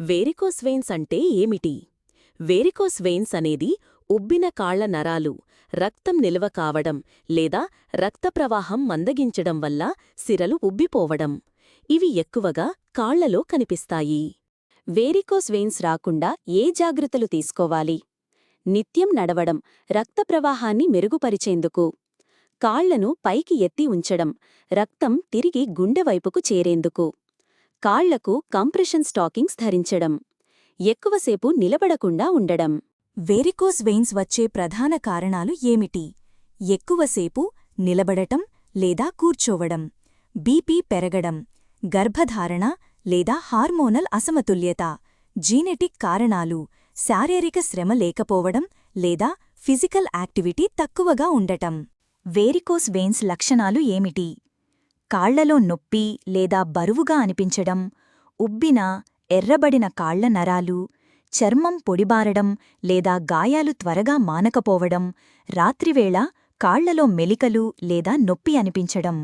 Varicose veins అంటే ఏమిటి? Varicose veins అనేది ఉబ్బిన కాళ్ళ నరాలు రక్తం నిల్వ కావడం లేదా రక్త ప్రవాహం మందగించడం వల్ల సిరలు ఉబ్బిపోవడం. ఇవి ఎక్కువగా కాళ్ళలో కనిపిస్తాయి. వేరికోస్ వెయిన్స్ రాకుండా ఏ జాగ్రత్తలు తీసుకోవాలి? నిత్యం నడవడం రక్త ప్రవాహాన్ని మెరుగుపరిచేందుకు. కాళ్ళను పైకి ఎత్తి ఉంచడం రక్తం తిరిగి గుండెవైపుకు చేరేందుకు. కాళ్ళకు కంప్రెషన్ స్టాకింగ్స్ ధరించడం ఎక్కువసేపు నిలబడకుండా ఉండడం. వేరికోస్ వెయిన్స్ వచ్చే ప్రధాన కారణాలు ఏమిటి? ఎక్కువసేపు నిలబడటం లేదా కూర్చోవడం బీపీ పెరగడం గర్భధారణ లేదా హార్మోనల్ అసమతుల్యత జీనెటిక్ కారణాలు శారీరక శ్రమ లేకపోవడం లేదా ఫిజికల్ యాక్టివిటీ తక్కువగా ఉండటం. వేరికోస్ వెయిన్స్ లక్షణాలు ఏమిటి? కాళ్ళలో నొప్పి లేదా బరువుగా అనిపించడం ఉబ్బిన ఎర్రబడిన కాళ్ళ నరాలు చర్మం పొడిబారడం లేదా గాయాలు త్వరగా మానకపోవడం రాత్రివేళ కాళ్ళలో మెలికలు లేదా నొప్పి అనిపించడం.